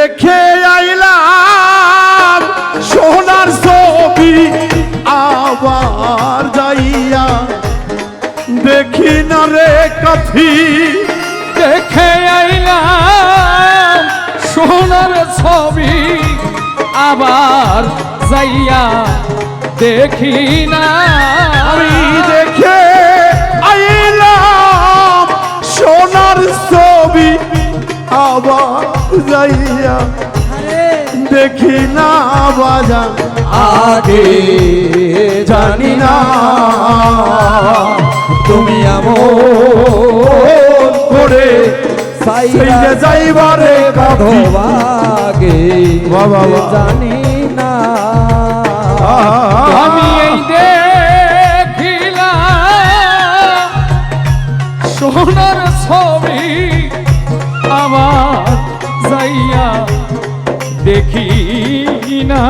দেখে আইলাম, সোনার ছবি আবার যাইয়া। দেখি না রে কাথি দেখে আইলাম, সোনার ছবি আবার যাইয়া। দেখি না দেখি না বাজান আগে জানি না। তুমি এমন করে সাইরা যাইবারে কাঁধি আগে বাহ, বাহ, বাহ। জানি না। আমি এই দেখিলাম সোনার ছবি আবার যাইয়া দেখি না।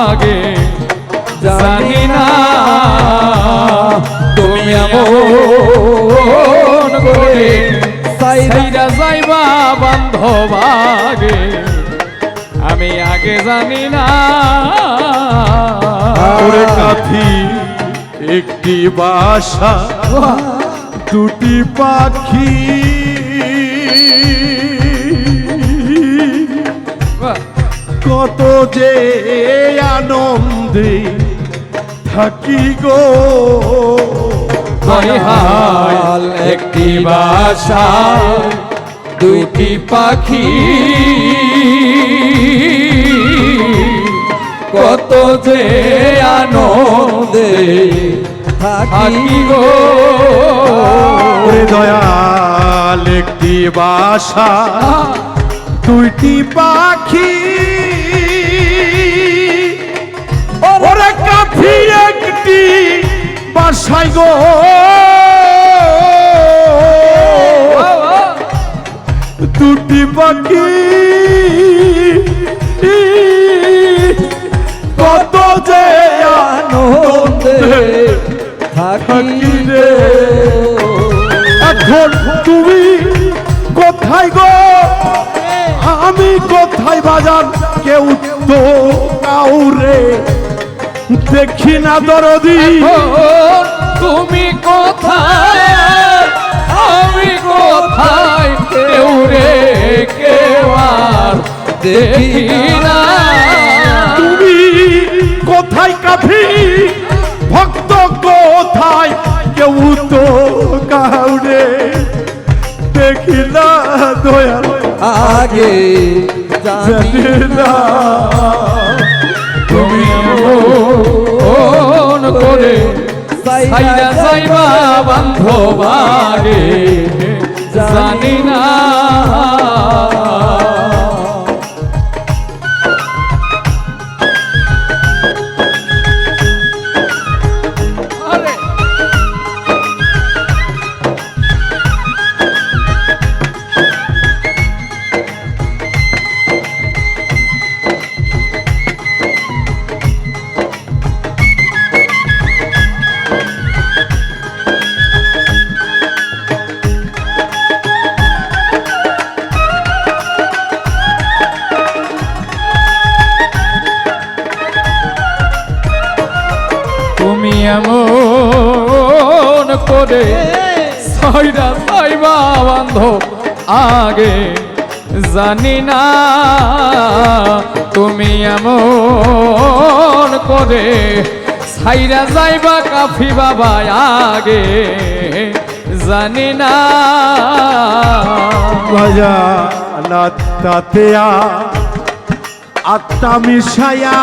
আগে জানি না তুমি এমন করে সাইরা যাইবা বান্ধব আগে। আমি আগে জানি না। ওরে কাথি একটি বাসা দুটি পাখি কত যে আনন্দে থাকি গো। হায় একটি বাসা দুটি পাখি। কত যে আনন্দে থাকি গো। দয়াল একটি বাসা দুইটি পাখি। বাসায় গো। দুটি পাখি। কত যে আনন্দে থাকি রে এখন তুমি কোথায় গো? আমি কোথায় বাজার? কেউ তো কাউরে দেখি না দরদি। তুমি কোথায়? আমি কোথায়? কেউ রে কেউ আর দেখি না। তুমি কোথায় কাঠি ভক্ত কোথায়? কেউ তো কাউরে দেখি না দয়াল। আগে জানি না। সাইরা যাইবা বান্ধব আগে জানি না আগে জানি না তুমি এমন করে ছাইরা যাইবা কাফি বাবা আগে জানি না। নাত্তাতে আত্মা মিশায়া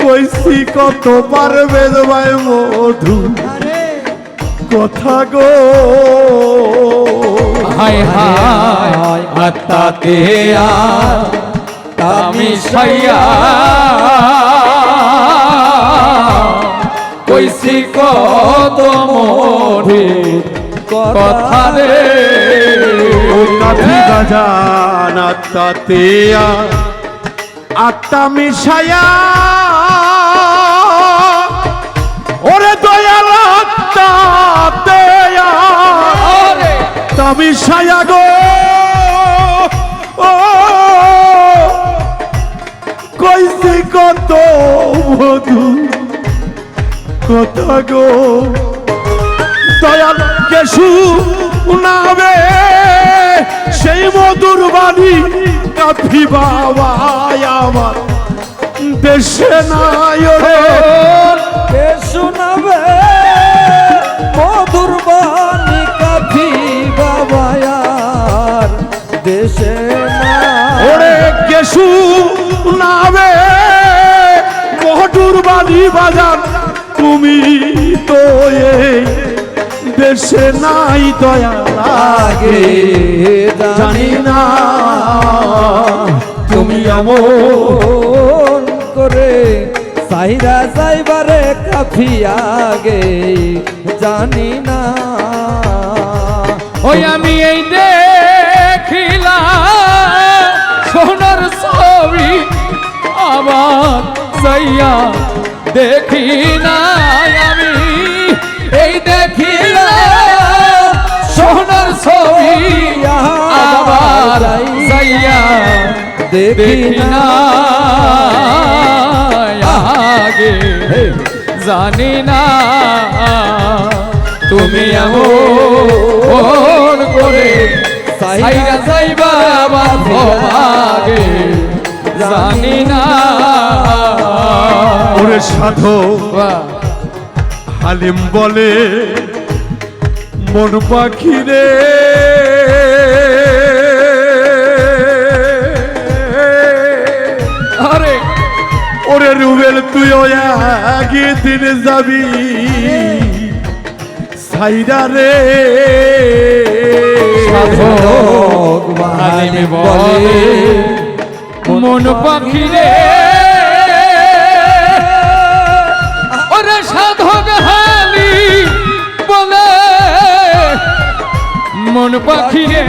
কইছি কত পারবে ভাই মধু কথা গো। হায় হায় আত্মাতে আমি সাইয়া কইছি কত মোরে কথা রে। ও কাঠি বাজান আত্মাতে আত্মা মিশায়া আমি সায়া গো। ও, কইছি কত মধু কথা গো। দয়াল কেশু নামে সেই মধুর বাণী কাফি বাবা আমার। দেশে নাই দেশে না ওরে কেশু নামে মধুর বাণী বাজান। তুমি তো এই দেশে নাই দয়াল আগে জানি না তুমি আমার করে সাইরা যাইবারে কাফি আগে জানি না ওই আমি এই দেখিলাম সাইয়া দেখি নাই আমি। এই দেখিলাম সোনার ছবি আবার সাইয়া দেখি না। আগে জানি না তুমি এমন করে সাইরা বাঁধো আগে। জানি না ওরে সাধু হালিম বলে মন পাখি রে। আরে। ওরে রুবেল তুই আগে দিন যাবি। সাইরা রে। বলে মন পাখি রে। মন পাখি রে।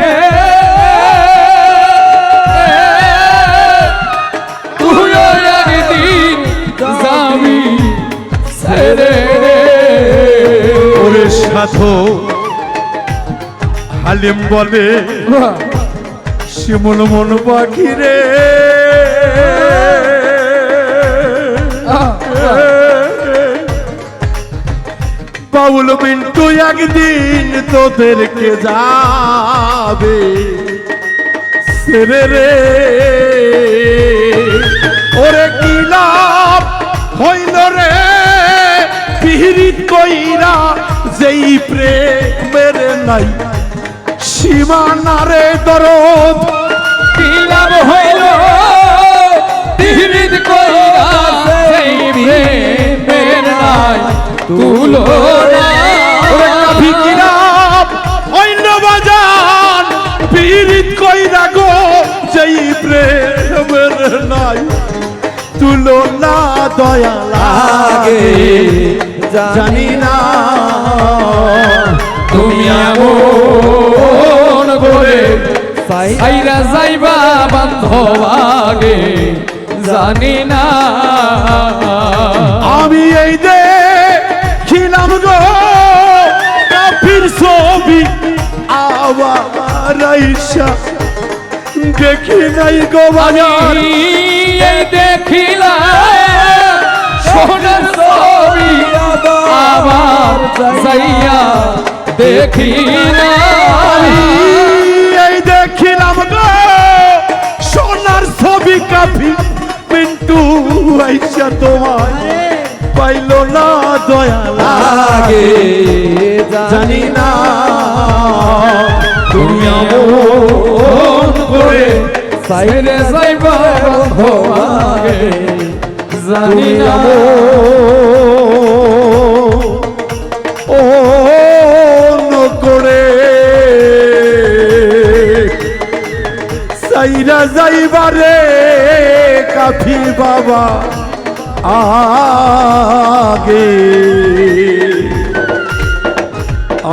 তুই একদিন যাবি ছেড়ে ওরে সাধু হালিম বলে শিমুল মন পাখি রে। বাউল মিন্টু একদিন তোদেরকে যাবে। সেরে রে। ওরে কি লাভ হইল রে? পিহিরিত কইরা যেই প্রেমের নাই, সীমানারে দরদ যেই প্রেমের নাই তুলো না দয়ালা আগে জানি না। তুমি এমন করে সাইরা যাইবা বান্ধব আগে জানি না আমি এই দে খিলাম গো কাফির ছবি আবার আইসা। দেখি নাই গো বাজার আমি সোনার ছবি আবার যাইয়া দেখি এই দেখিলাম গো সোনার ছবি কাফি। পিন্টু আইসা তোমায় পাইল না দয়ালা আগে জানি না। ছেড়ে যাইবা আগে জানি না। করে সাইরা যাইবারে কাফি বাবা আগে।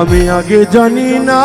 আমি আগে জানি না।